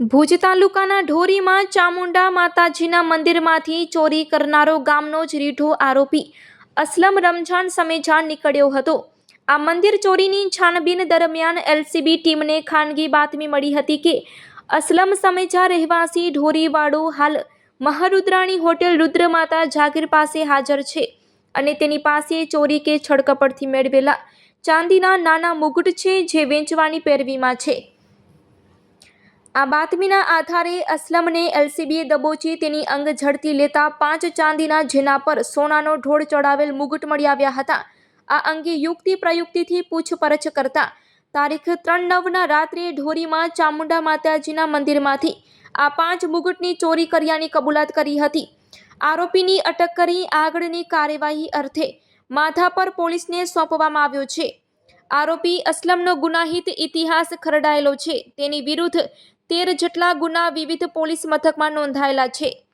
ભુજ તાલુકાના ઢોરીમાં ચામુંડા માતાજીના મંદિરમાંથી ચોરી કરનારો ગામનો જ રીઢો આરોપી અસલમ રમઝાન સમેજા નીકળ્યો હતો. આ મંદિર ચોરીની છાનબીન દરમિયાન એલસીબી ટીમને ખાનગી બાતમી મળી હતી કે અસલમ સમેજા રહેવાસી ઢોરીવાડો હાલ મહારુદ્રાણી હોટેલ રુદ્રમાતા જાગીર પાસે હાજર છે અને તેની પાસે ચોરી કે છળકપટથી મેળવેલા ચાંદીના નાના મુગટ છે જે વેચવાની પેરવીમાં છે. આ બાતમીના આધારે અસલમને એલસીબીએ દબોચી તેની અંગ ઝડપી લેતા પાંચ ચાંદીના જેના પર સોનાનો ઢોળ ચડાવેલ મુગટ મળી આવ્યા હતા. આ અંગે યુક્તિ પ્રયુક્તિથી પૂછપરછ કરતા તારીખ ત્રણ નવના રાત્રે ઢોરીમાં ચામુંડા માતાજીના મંદિરમાંથી આ પાંચ મુગટની ચોરી કર્યાની કબૂલાત કરી હતી. આરોપીની અટક કરી આગળની કાર્યવાહી અર્થે માધાપર પોલીસને સોંપવામાં આવ્યો છે. આરોપી અસલમનો ગુનાહિત ઇતિહાસ ખરડાયેલો છે. તેની વિરુદ્ધ તેર જેટલા ગુના વિવિધ પોલીસ મથકમાં નોંધાયેલા છે.